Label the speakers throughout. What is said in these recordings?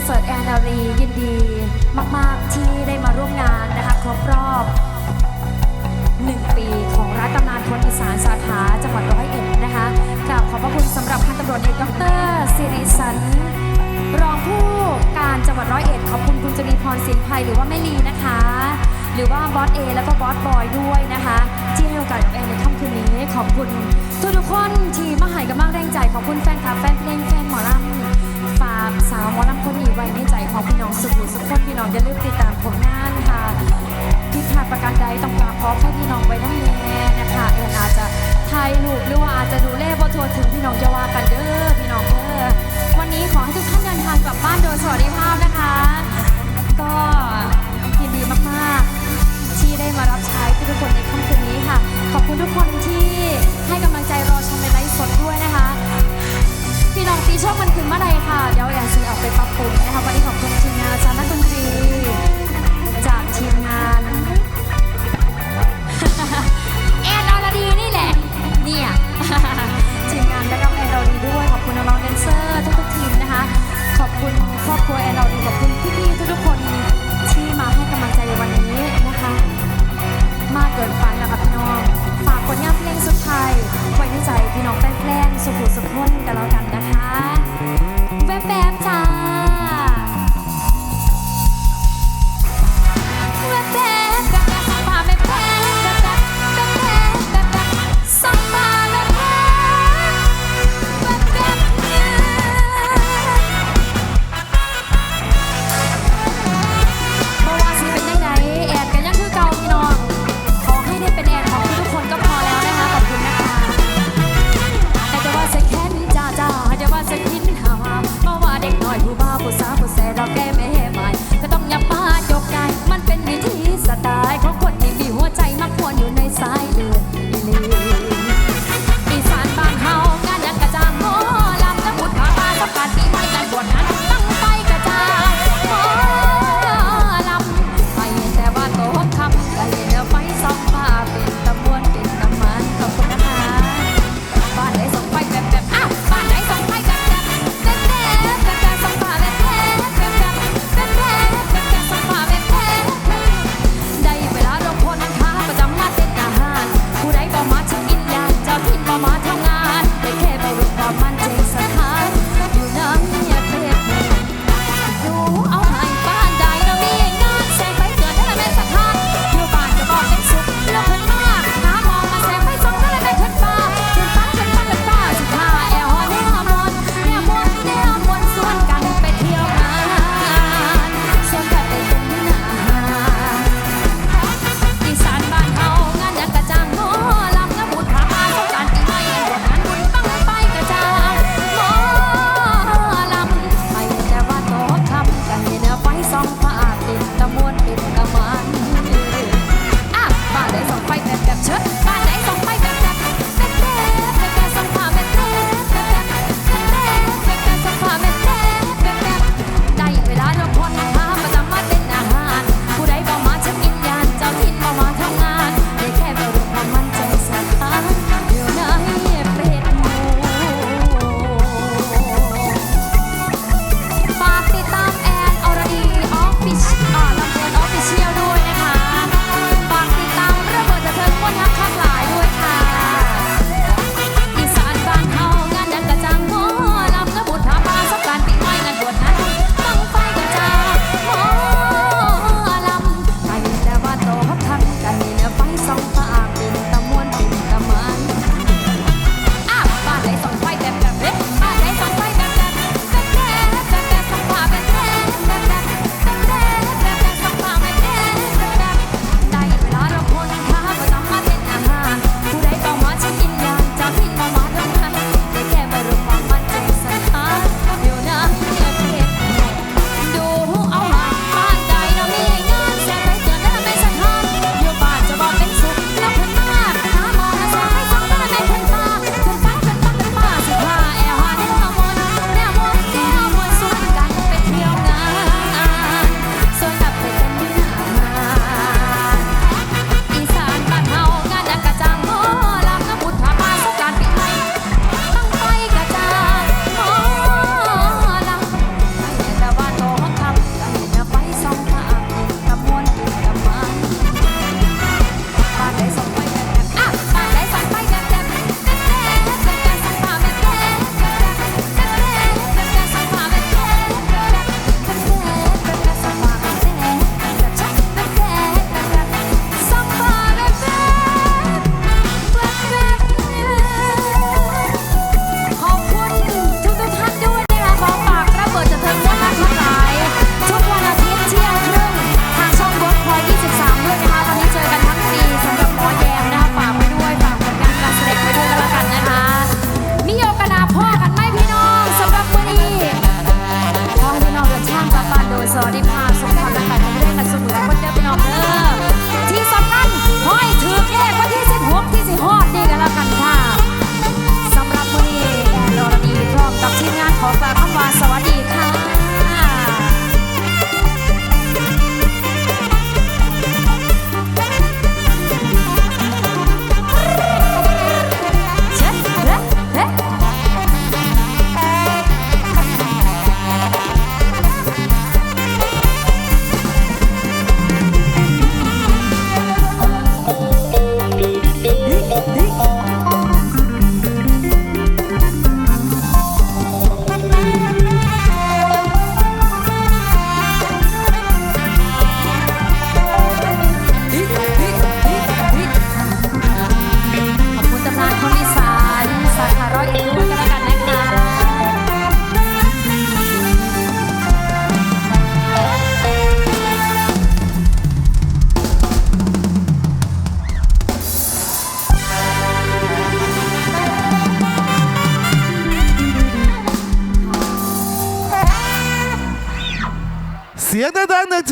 Speaker 1: นเสิร์ตแอนนารียินดีมาก ๆ ที่ได้มาร่วมงานนะคะครบรอบ 1 ปีของร้านตำนานคนอีสานสาขาจังหวัดร้อยเอ็ดนะคะกราบขอบพระคุณสำหรับพันตำรวจเอกดรสิริสันรองผู้การจังหวัดร้อยเอ็ดขอบคุณคุณจรีพรสินภัยหรือว่าแม่ลีนะคะ หรือว่าบอสเอแล้วก็บอสบอยด้วยนะคะ ที่ให้โอกาสกับแอนในค่ำคืนนี้ขอบคุณทุกทุกคนที่มาให้กำลังแรงใจขอบคุณแฟนคลับแฟนเพลงแฟนหมอลำ ฝาสาวมอลำคนนี้ไว้ในใจของพี่น้องสุขุสุขคนพี่น้องอย่าลืมติดตามผลงานค่ะพี่ขาดประการใดต้องกรพร้อให้พี่น้องไว้ด้วงแน่นะคะเอ็นอาจจะถ่ายรูปหรือว่าอาจจะดูเล่บ่ทัวถึงพี่น้องจะว่ากันเด้อ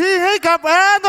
Speaker 2: ทีใ